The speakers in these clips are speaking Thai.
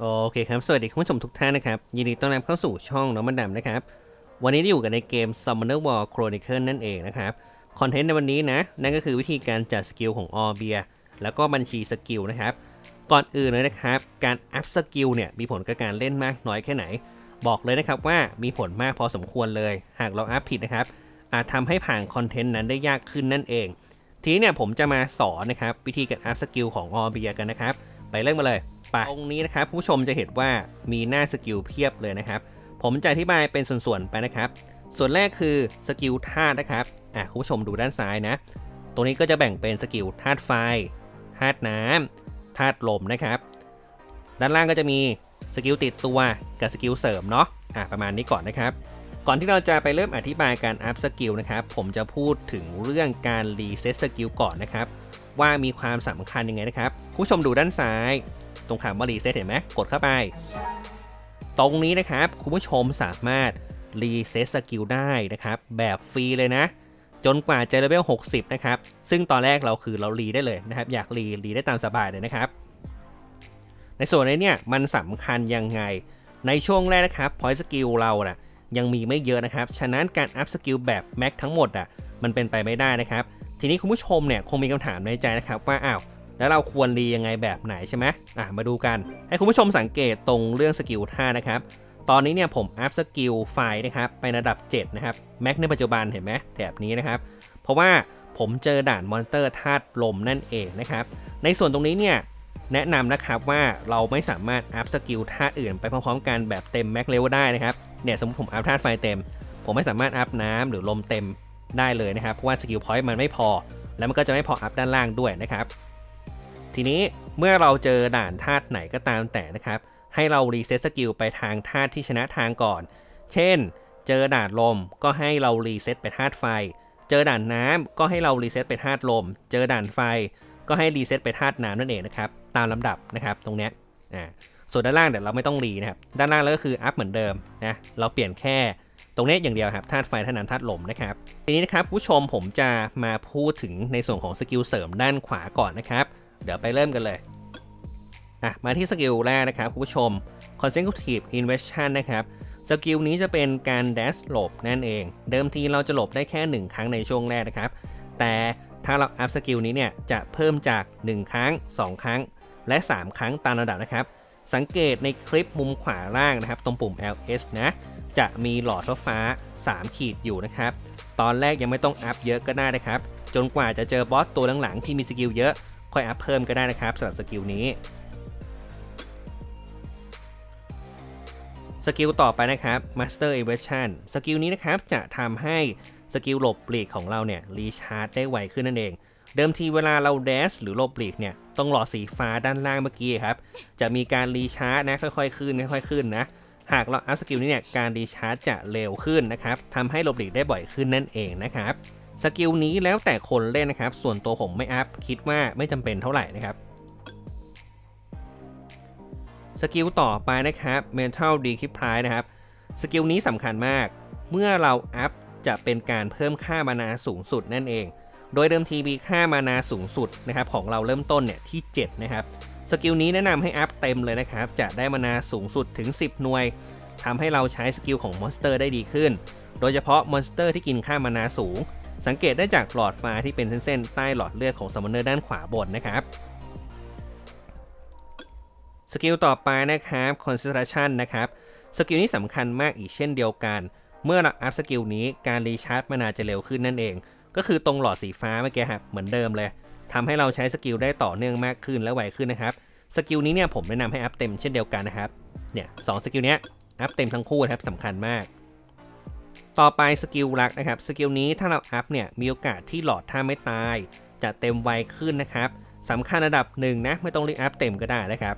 โอเคครับ สวัสดีคุณผู้ชมทุกท่านนะครับ ยินดีต้อนรับเข้าสู่ช่องน้องมันดำนะครับ วันนี้อยู่กันในเกม Summoner War Chronicle นั่นเองนะครับ คอนเทนต์ในวันนี้นะ นั่นก็คือวิธีการจัดสกิลของออเบียแล้วก็บัญชีสกิลนะครับ ก่อนอื่นเลยนะครับ การอัพสกิลเนี่ยมีผลกับการเล่นมากน้อยแค่ไหน บอกเลยนะครับว่ามีผลมากพอสมควรเลย หากเราอัพผิดนะครับ อาจทำให้ผ่านคอนเทนต์นั้นได้ยากขึ้นนั่นเอง ทีนี้เนี่ยผมจะมาสอนนะครับวิธีการอัพสกิลของออเบียกันนะครับ ไปเริ่มมาเลย ไปตรงนี้นะครับผู้ชมจะเห็นว่ามีหน้าสกิลเพียบเลยนะครับ ผมจะอธิบายเป็นส่วนๆไปนะครับ ส่วนแรกคือสกิลธาตุนะครับอะคุณผู้ชมดูด้านซ้ายนะ ตรงนี้ก็จะแบ่งเป็นสกิลธาตุไฟธาตุน้ำธาตุลมนะครับ ด้านล่างก็จะมีสกิลติดตัวกับสกิลเสริมเนาะอะประมาณนี้ก่อนนะครับ ก่อนที่เราจะไปเริ่มอธิบายการอัพสกิลนะครับ ผมจะพูดถึงเรื่องการรีเซ็ตสกิลก่อนนะครับ ว่ามีความสำคัญยังไงนะครับ ผู้ชมดูด้านซ้าย ตรงคำว่ารีเซ็ตเห็นไหมกดเข้าไป ตรงนี้นะครับคุณผู้ชมสามารถรีเซ็ตสกิลได้นะครับ แบบฟรีเลยนะ จนกว่าจะเลเวล60 นะครับ ซึ่งตอนแรกเราคือเรารีได้เลยนะครับ อยากรีรีได้ตามสบายเลยนะครับ ในส่วนนี้เนี่ยมันสำคัญยังไง ในช่วงแรกนะครับพอยสกิลเรานะ่ะยังมีไม่เยอะนะครับ ฉะนั้นการอัพสกิลแบบแม็กทั้งหมดอะมันเป็นไปไม่ได้นะครับ ทีนี้คุณผู้ชมเนี่ยคงมีคำถามในใจนะครับว่าอ้าว แล้วเราควรรียังไงแบบไหนใช่ไหมอะมาดูกัน ให้คุณผู้ชมสังเกตตรงเรื่องสกิลท่านะครับ ตอนนี้เนี่ยผมอัพสกิลไฟนะครับไประดับ 7 นะครับ แม็กในปัจจุบันเห็นไหมแถบนี้นะครับ เพราะว่าผมเจอด่านมอนเตอร์ธาตุลมนั่นเองนะครับ ในส่วนตรงนี้เนี่ยแนะนำนะครับว่าเราไม่สามารถอัพสกิลธาตุอื่นไปพร้อมๆกันแบบเต็มแม็กเลเวลได้นะครับ เนี่ยสมมติผมอัพธาตุไฟเต็ม ผมไม่สามารถอัพน้ำหรือลมเต็มได้เลยนะครับ เพราะว่าสกิลพอยต์มันไม่พอ แล้วมันก็จะไม่พออัพด้านล่างด้วยนะครับ ทีนี้เมื่อเราเจอด่านธาตุไหนก็ตามแต่นะครับ ให้เรารีเซ็ตสกิลไปทางธาตุที่ชนะทางก่อน เช่น เจอด่านลมก็ให้เรารีเซ็ตไปธาตุไฟ เจอด่านน้ำก็ให้เรารีเซ็ตไปธาตุลม เจอด่านไฟก็ให้รีเซ็ตไปธาตุน้ำนั่นเองนะครับ ตามลำดับนะครับตรงเนี้ยอ่าส่วนด้านล่างเดี๋ยวเราไม่ต้องรีนะครับ ด้านล่างแล้วก็คืออัพเหมือนเดิมนะ เราเปลี่ยนแค่ตรงนี้อย่างเดียวครับธาตุไฟธาตุน้ำธาตุลมนะครับ ทีนี้นะครับผู้ชมผมจะมาพูดถึงในส่วนของสกิลเสริมด้านขวาก่อนนะครับ เดี๋ยวไปเริ่มกันเลยอะมาที่สกิลแรกนะครับคุณผู้ชม consecutive inversion นะครับสกิลนี้จะเป็นการ dash หลบนั่นเอง เดิมทีเราจะหลบได้แค่ 1 ครั้งในช่วงแรกนะครับ แต่ถ้าเราอัพสกิลนี้เนี่ยจะเพิ่มจาก 1 ครั้ง 2 ครั้ง และ 3 ครั้งตามระดับนะครับ สังเกตในคลิปมุมขวาล่างนะครับ ตรงปุ่ม ls นะ จะมีหลอดฟ้า 3 ขีดอยู่นะครับ ตอนแรกยังไม่ต้องอัพเยอะก็ได้นะครับ จนกว่าจะเจอบอสตัวหลังๆที่มีสกิลเยอะ ค่อยอัพเพิ่มก็ได้นะครับสำหรับสกิลนี้สกิลต่อไปนะครับ Master Evasion สกิลนี้นะครับจะทำให้สกิลหลบปลีกของเราเนี่ยรีชาร์จได้ไวขึ้นนั่นเอง เดิมทีเวลาเราเดชหรือหลบปลีกเนี่ยต้องหลอดสีฟ้าด้านล่างเมื่อกี้ครับ จะมีการรีชาร์จนะค่อยๆขึ้นค่อยๆขึ้นนะ หากเราอัพสกิลนี้เนี่ยการรีชาร์จจะเร็วขึ้นนะครับทำให้หลบหลีกได้บ่อยขึ้นนั่นเองนะครับ สกิลนี้แล้วแต่คนเล่นนะครับ ส่วนตัวผมไม่อัพคิดว่าไม่จำเป็นเท่าไหร่นะครับสกิลต่อไปนะครับ Mental Decrypt นะครับ สกิลนี้สำคัญมาก เมื่อเราอัพจะเป็นการเพิ่มค่ามานาสูงสุดนั่นเอง โดยเดิมทีมีค่ามานาสูงสุดนะครับของเราเริ่มต้นเนี่ยที่ 7 นะครับ สกิลนี้แนะนำให้อัพเต็มเลยนะครับ จะได้มานาสูงสุดถึง 10 หน่วยทำให้เราใช้สกิลของมอนสเตอร์ได้ดีขึ้น โดยเฉพาะมอนสเตอร์ที่กินค่ามานาสูง สังเกตได้จากหลอดฟ้าที่เป็นเส้นๆ ใต้หลอดเลือดของซัมมอนเนอร์ด้านขวาบนนะครับสกิลต่อไปนะครับ concentration นะครับ สกิลนี้สำคัญมากอีกเช่นเดียวกัน เมื่อเราอัพสกิลนี้การรีชาร์จมานาจะเร็วขึ้นนั่นเอง ก็คือตรงหลอดสีฟ้าเมื่อกี้ครับเหมือนเดิมเลยทำให้เราใช้สกิลได้ต่อเนื่องมากขึ้นและไวขึ้นนะครับ สกิลนี้เนี่ยผมแนะนำให้อัพเต็มเช่นเดียวกันนะครับ เนี่ยสองสกิลเนี้ยอัพเต็มทั้งคู่นะครับสำคัญมาก ต่อไปสกิลลักนะครับ สกิลนี้ถ้าเราอัพเนี่ยมีโอกาสที่หลอดถ้าไม่ตาย จะเต็มไวขึ้นนะครับสำคัญระดับหนึ่งนะไม่ต้องรีบอัพเต็มก็ได้นะครับ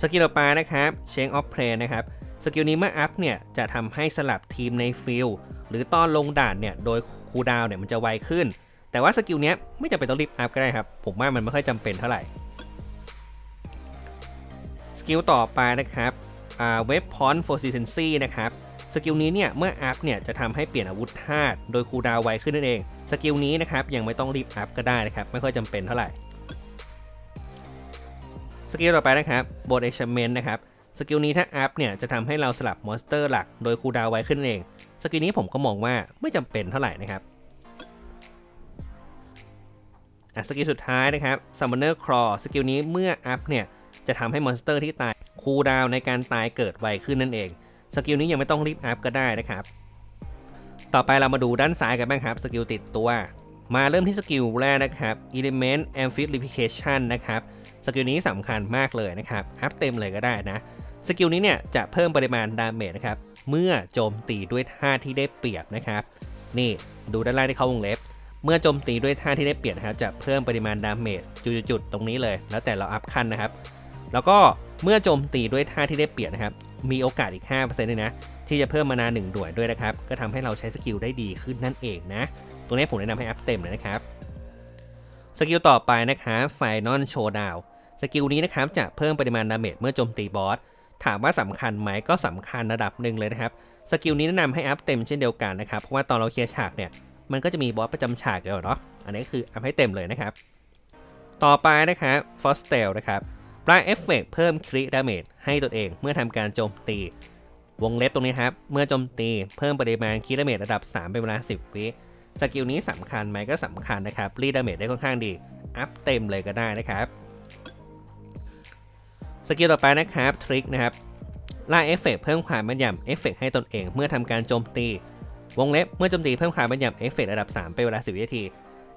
สกิลต่อไปนะครับ Change of Play นะครับ สกิลนี้เมื่ออัพเนี่ยจะทำให้สลับทีมในฟิลหรือตอนลงด่านเนี่ยโดยคูดาวเนี่ยมันจะไวขึ้น แต่ว่าสกิลนี้ไม่จำเป็นต้องรีบอัพก็ได้ครับ ผมว่ามันไม่ค่อยจำเป็นเท่าไหร่สกิลต่อไปนะครับ เว็บพอนโฟซิเซนซีนะครับสกิลนี้เนี่ยเมื่ออัพเนี่ยจะทำให้เปลี่ยนอาวุธธาตุโดยคูดาวไวขึ้นนั่นเอง สกิลนี้นะครับยังไม่ต้องรีบอัพก็ได้นะครับ ไม่ค่อยจำเป็นเท่าไหร่ สกิลต่อไปนะครับบทเอชเมนนะครับสกิลนี้ถ้าอัพเนี่ยจะทำให้เราสลับมอนสเตอร์หลักโดยคูดาวไวขึ้นเอง สกิลนี้ผมก็มองว่าไม่จำเป็นเท่าไหร่นะครับสกิลสุดท้ายนะครับ Summoner Claw สกิลนี้เมื่ออัพเนี่ยจะทำให้มอนสเตอร์ที่ตาย คูลดาวในการตายเกิดไวขึ้นนั่นเอง สกิลนี้ยังไม่ต้องรีบอัพก็ได้นะครับ ต่อไปเรามาดูด้านซ้ายกันบ้างครับ สกิลติดตัว มาเริ่มที่สกิลแรกนะครับ Element Amplification นะครับ สกิลนี้สำคัญมากเลยนะครับ อัพเต็มเลยก็ได้นะ สกิลนี้เนี่ยจะเพิ่มปริมาณดาเมจนะครับ เมื่อโจมตีด้วยท่าที่ได้เปรียบนะครับ นี่ดูด้านล่างที่เขาวงเล็บเมื่อโจมตีด้วยท่าที่ได้เปรียบนะครับจะเพิ่มปริมาณดาเมจจุดๆๆตรงนี้เลย แล้วแต่เราอัพขั้นนะครับ แล้วก็ เมื่อโจมตีด้วยท่าที่ได้เปรียบนะครับ มีโอกาสอีก 5%ด้วยนะ ที่จะเพิ่มมานาหนึ่งด่วยด้วยนะครับ ก็ทำให้เราใช้สกิลได้ดีขึ้นนั่นเองนะ ตัวนี้ผมแนะนำให้อัพเต็มเลยนะครับ สกิลต่อไปนะครับไฟนอลโชว์ดาวสกิลนี้นะครับจะเพิ่มปริมาณดาเมจเมื่อโจมตีบอส ถามว่าสำคัญไหมก็สำคัญระดับหนึ่งเลยนะครับ สกิลนี้แนะนำให้อัพเต็มเช่นเดียวกันนะครับ เพราะว่าตอนเราเคลียร์ฉากเนี่ย มันก็จะมีบอสประจำฉากอยู่เนาะ อันนี้คืออัพให้เต็มเลยนะครับ ต่อไปนะครับฟอสเตลนะครับ ปลายเอฟเฟกเพิ่มคริดาเมจให้ตัวเองเมื่อทำการโจมตี วงเล็บตรงนี้ครับ เมื่อโจมตีเพิ่มปริมาณคริดาเมจระดับ 3 เป็นเวลา 10 วิสกิลนี้สำคัญไหมก็สำคัญนะครับรีดาเมจได้ค่อนข้างดี อัพเต็มเลยก็ได้นะครับ สกิลต่อไปนะครับทริคนะครับล่าเอฟเฟกเพิ่มความแม่นยำเอฟเฟกให้ตนเอง เมื่อทำการโจมตี วงเล็บเมื่อโจมตีเพิ่มความแม่นยำเอฟเฟกระดับ 3 เป็นเวลา 10 วินาที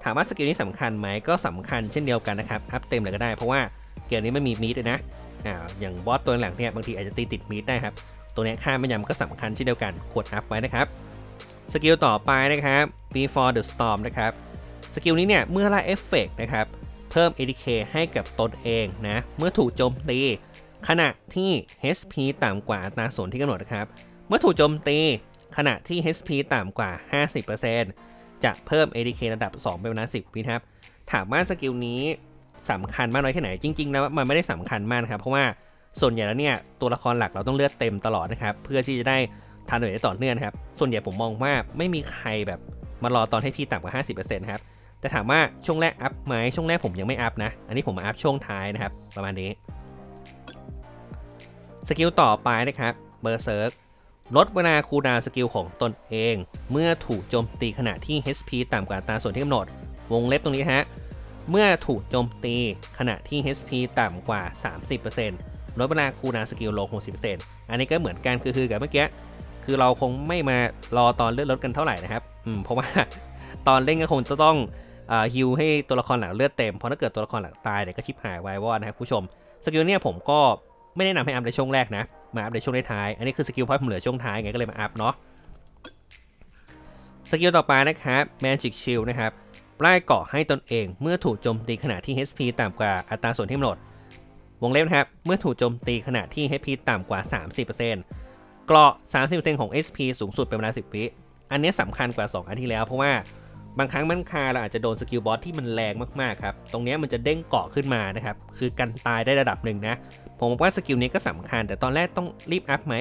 ถามว่าสกิลนี้สำคัญไหมก็สำคัญเช่นเดียวกันนะครับ อัพเต็มเลยก็ได้เพราะว่า เกมนี้ไม่มีมีดด้วยนะอ่าอย่างบอสตัวหลังเนี่ยบางทีอาจจะตีติดมีดได้ครับ ตัวนี้ค่าแม่นยำก็สำคัญเช่นเดียวกันกดอัพไว้นะครับสกิลต่อไปนะครับ before the storm นะครับสกิลนี้เนี่ยเมื่อไล่เอฟเฟกนะครับเพิ่ม ADK ให้กับตนเองนะเมื่อถูกโจมตี ขณะที่ HP ต่ำกว่าอัตราส่วนที่กำหนดนะครับ เมื่อถูกโจมตี ขณะที่ HP ต่ำกว่า 50%จะเพิ่ม ADK ระดับ 2 เป็นเวลา10วินะครับ ถามว่าสกิลนี้ สำคัญมากน้อยแค่ไหนจริงๆแล้วมันไม่ได้สำคัญมากนะครับเพราะว่าส่วนใหญ่แล้วเนี่ยตัวละครหลักเราต้องเลือดเต็มตลอดนะครับเพื่อที่จะได้ทานหน่วยได้ต่อเนื่องนะครับส่วนใหญ่ผมมองว่าไม่มีใครแบบมารอตอนให้พี่ต่ำกว่า 50%นะครับแต่ถามว่าช่วงแรกอัพไหมช่วงแรกผมยังไม่อัพนะ อันนี้ผมมาอัพช่วงท้ายนะครับ ประมาณนี้สกิลต่อไปนะครับเบอร์เซิร์กลดเวลาคูลดาวสกิลของตนเอง เมื่อถูกโจมตีขณะที่ HP ต่ำกว่าตาส่วนที่กำหนด วงเล็บตรงนี้ฮะ เมื่อถูกโจมตีขณะที่ HP ต่ำกว่า 30%ลดเวลาคูลดาวสกิลลง 60%อันนี้ก็เหมือนกันคือคือกับเมื่อกี้คือเราคงไม่มารอตอนเลือดลดกันเท่าไหร่นะครับอืมเพราะว่าตอนเล่นก็คงจะต้องฮิวให้ตัวละครหลักเลือดเต็ม เพราะถ้าเกิดตัวละครหลักตายเนี่ยก็ชิบหายวายวอดนะครับผู้ชม สกิลเนี่ยผมก็ไม่แนะนำให้อัพในช่วงแรกนะ มาอัพในช่วงท้าย อันนี้คือสกิลพอยต์ผมเหลือช่วงท้ายไงก็เลยมาอัพเนาะ สกิลต่อไปนะครับ Magic Shield นะครับ ปลายเกาะให้ตนเองเมื่อถูกโจมตีขณะที่ HP ต่ำกว่าอัตราส่วนที่กำหนด วงเล็บนะครับเมื่อถูกโจมตีขณะที่ HP ต่ำกว่า 30%เกราะ 30%ของ SP สูงสุดเป็นเวลา 10 วิ อันนี้สำคัญกว่า 2 อันที่แล้ว เพราะว่าบางครั้งมันคาเราอาจจะโดนสกิลบอสที่มันแรงมากๆครับ ตรงนี้มันจะเด้งเกาะขึ้นมานะครับ คือกันตายได้ระดับหนึ่งนะ ผมว่าสกิลนี้ก็สำคัญ แต่ตอนแรกต้องรีบอัพไหม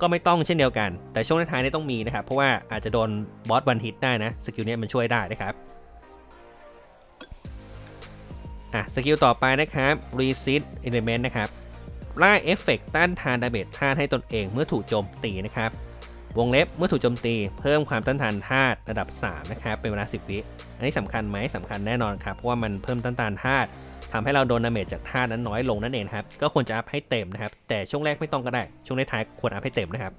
ก็ไม่ต้องเช่นเดียวกัน แต่ช่วงท้ายนี่ต้องมีนะครับ เพราะว่าอาจจะโดนบอสวันฮิตได้นะ สกิลนี้มันช่วยได้นะครับ อะสกิลต่อไปนะครับ Reset Element นะครับล่าเอฟเฟกต์ต้านทานดาเมจธาตุให้ตนเองเมื่อถูกโจมตีนะครับ วงเล็บเมื่อถูกโจมตี เพิ่มความต้านทานธาตุระดับ 3 นะครับ เป็นเวลา 10 วิอันนี้สำคัญไหมสำคัญแน่นอนครับ เพราะว่ามันเพิ่มต้านทานธาตุทำให้เราโดนดาเมจจากธาตุนั้นน้อยลงนั่นเองครับ ก็ควรจะอัพให้เต็มนะครับ แต่ช่วงแรกไม่ต้องก็ได้ ช่วงท้ายควรอัพให้เต็มนะครับ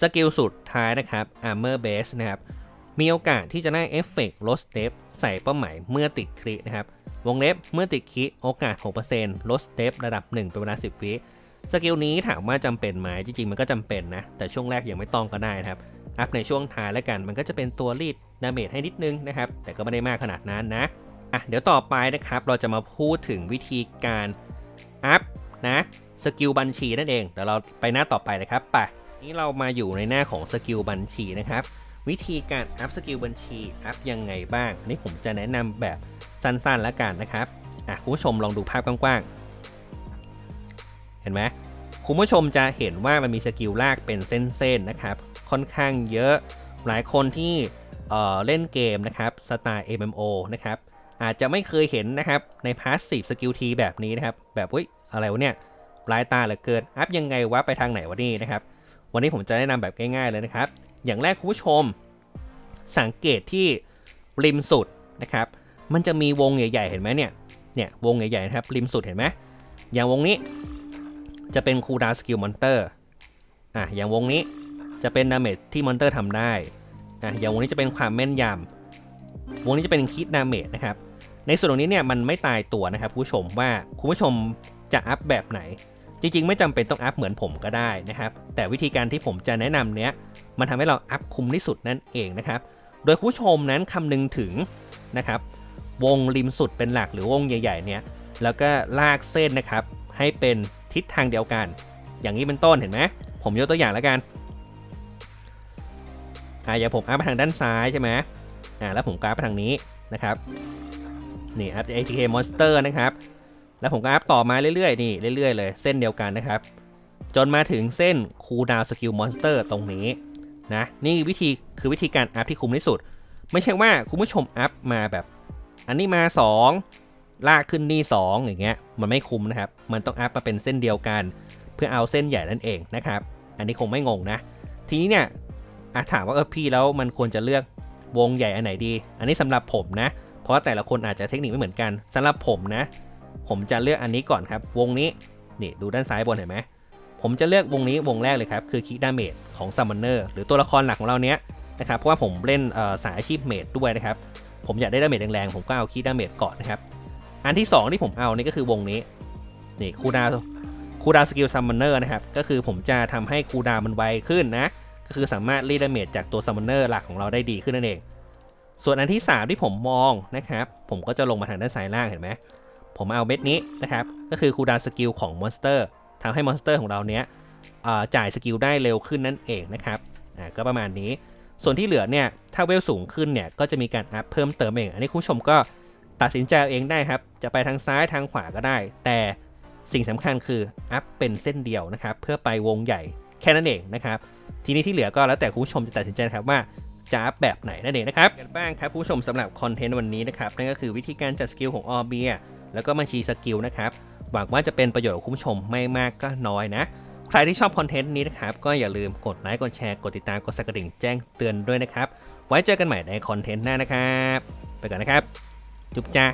สกิลสุดท้ายนะครับ Armor Base นะครับ มีโอกาสที่จะได้เอฟเฟกต์ลดสเตป ใส่เป้าหมายเมื่อติดครินะครับ วงเล็บเมื่อติดคิโอกาส 6%ลดสเตประดับ 1 เป็นเวลา 10 วิสกิลนี้ถามว่าจำเป็นไหมจริงๆ มันก็จำเป็นนะ แต่ช่วงแรกยังไม่ต้องก็ได้นะครับ อัพในช่วงท้ายแล้วกัน มันก็จะเป็นตัวรีดดาเมจให้นิดนึงนะครับ แต่ก็ไม่ได้มากขนาดนั้นนะ อะ เดี๋ยวต่อไปนะครับ เราจะมาพูดถึงวิธีการอัพนะสกิลบัญชีนั่นเอง เดี๋ยวเราไปหน้าต่อไปนะครับ ไป นี่เรามาอยู่ในหน้าของสกิลบัญชีนะครับ วิธีการอัพสกิลบัญชีอัพยังไงบ้าง อันนี่ผมจะแนะนำแบบสั้นๆแล้วกันนะครับอะคุณผู้ชมลองดูภาพกว้างๆ เห็นไหมคุณผู้ชมจะเห็นว่ามันมีสกิลลากเป็นเส้นๆนะครับ ค่อนข้างเยอะหลายคนที่เอ่อเล่นเกมนะครับสไตล์ MMO นะครับอาจจะไม่เคยเห็นนะครับในพาสซีฟสกิลทีแบบนี้นะครับ แบบอุ้ยอะไรวะเนี่ยปลายตาเหลือเกินอัพยังไงวะไปทางไหนวะนี่นะครับ วันนี้ผมจะแนะนำแบบง่ายๆเลยนะครับ อย่างแรกคุณผู้ชม สังเกตที่ริมสุดนะครับ มันจะมีวงใหญ่ๆเห็นไหมเนี่ย เนี่ยวงใหญ่ๆนะครับริมสุดเห็นไหมอย่างวงนี้จะเป็นคูดาสกิลมอนเตอร์อะอย่างวงนี้จะเป็นดาเมจที่มอนเตอร์ทำได้อะอย่างวงนี้จะเป็นความแม่นยำวงนี้จะเป็นคิดดาเมจนะครับ ในส่วนตรงนี้เนี่ยมันไม่ตายตัวนะครับคุณผู้ชมว่าคุณผู้ชมจะอัพแบบไหน ริงๆ ไม่จำเป็นต้องอัพเหมือนผมก็ได้นะครับ แต่วิธีการที่ผมจะแนะนำเนี้ยมันทำให้เราอัพคุ้มที่สุดนั่นเองนะครับ โดยคุณผู้ชมนั้นคำนึงถึงนะครับ วงริมสุดเป็นหลักหรือวงใหญ่ๆ เนี่ยแล้วก็ลากเส้นนะครับ ให้เป็นทิศทางเดียวกัน อย่างนี้เป็นต้นเห็นไหมผมยกตัวอย่างแล้วกันอ่าอย่างผมอัพไปทางด้านซ้ายใช่ไหมอ่าแล้วผมกราฟไปทางนี้นะครับนี่อัพ ATK Monster นะครับ แล้วผมก็อัพต่อมาเรื่อยๆ นี่เรื่อยๆ เลย เส้นเดียวกันนะครับ จนมาถึงเส้น Cooldown Skill Monster ตรงนี้นะนี่วิธีคือวิธีการอัพที่คุ้มที่สุด ไม่ใช่ว่าคุณผู้ชมอัพมาแบบ อันนี้มา 2 ลากขึ้นนี่ 2 อย่างเงี้ยมันไม่คุ้มนะครับ มันต้องอัพมาเป็นเส้นเดียวกัน เพื่อเอาเส้นใหญ่นั่นเองนะครับ อันนี้คงไม่งงนะ ทีนี้เนี่ยอาถามว่าเออพี่แล้วมันควรจะเลือกวงใหญ่อันไหนดี อันนี้สำหรับผมนะ เพราะว่าแต่ละคนอาจจะเทคนิคไม่เหมือนกันสำหรับผมนะ ผมจะเลือกอันนี้ก่อนครับ วงนี้นี่ดูด้านซ้ายบนเห็นไหมผมจะเลือกวงนี้วงแรกเลยครับ คือคิกดาเมจของซัมมอนเนอร์หรือตัวละครหลักของเราเนี้ยนะครับเพราะว่าผมเล่นสายอาชีพเมจด้วยนะครับ ผมอยากได้ดาเมจแรงๆผมก็เอาคิกดาเมจก่อนนะครับ อันที่ 2 ที่ผมเอานี่ก็คือวงนี้นี่คูดาคูดาสกิลซัมมอนเนอร์นะครับก็คือผมจะทำให้คูดามันไวขึ้นนะก็คือสามารถรีดดาเมจจากตัวซัมมอนเนอร์หลักของเราได้ดีขึ้นนั่นเอง ส่วนอันที่ 3 ที่ผมมองนะครับ ผมก็จะลงมาทางด้านซ้ายล่างเห็นไหม ผมเอาเม็ดนี้นะครับ ก็คือคูดานสกิลของมอนสเตอร์ทำให้มอนสเตอร์ของเราเนี้ยจ่ายสกิลได้เร็วขึ้นนั่นเองนะครับอ่าก็ประมาณนี้ ส่วนที่เหลือเนี่ยถ้าเวลสูงขึ้นเนี่ยก็จะมีการอัพเพิ่มเติมเอง อันนี้คุณผู้ชมก็ตัดสินใจเอาเองได้ครับ จะไปทางซ้ายทางขวาก็ได้ แต่สิ่งสำคัญคืออัพเป็นเส้นเดียวนะครับ เพื่อไปวงใหญ่แค่นั้นเองนะครับ ทีนี้ที่เหลือก็แล้วแต่คุณผู้ชมจะตัดสินใจนะครับว่าจะอัพแบบไหนนั่นเองนะครับกันบ้างครับคุณผู้ชมสำหรับคอนเทนต์วันนี้นะครับนั่นก็คือวิธีการจัดสกิลของออเบีย แล้วก็บัญชีสกิลนะครับ หวังว่าจะเป็นประโยชน์กับคุณผู้ชมไม่มากก็น้อยนะ ใครที่ชอบคอนเทนต์นี้นะครับ ก็อย่าลืมกดไลค์ กดแชร์ กดติดตาม กดสั่นกระดิ่งแจ้งเตือนด้วยนะครับ ไว้เจอกันใหม่ในคอนเทนต์หน้านะครับ ไปก่อนนะครับ จุ๊บจ้า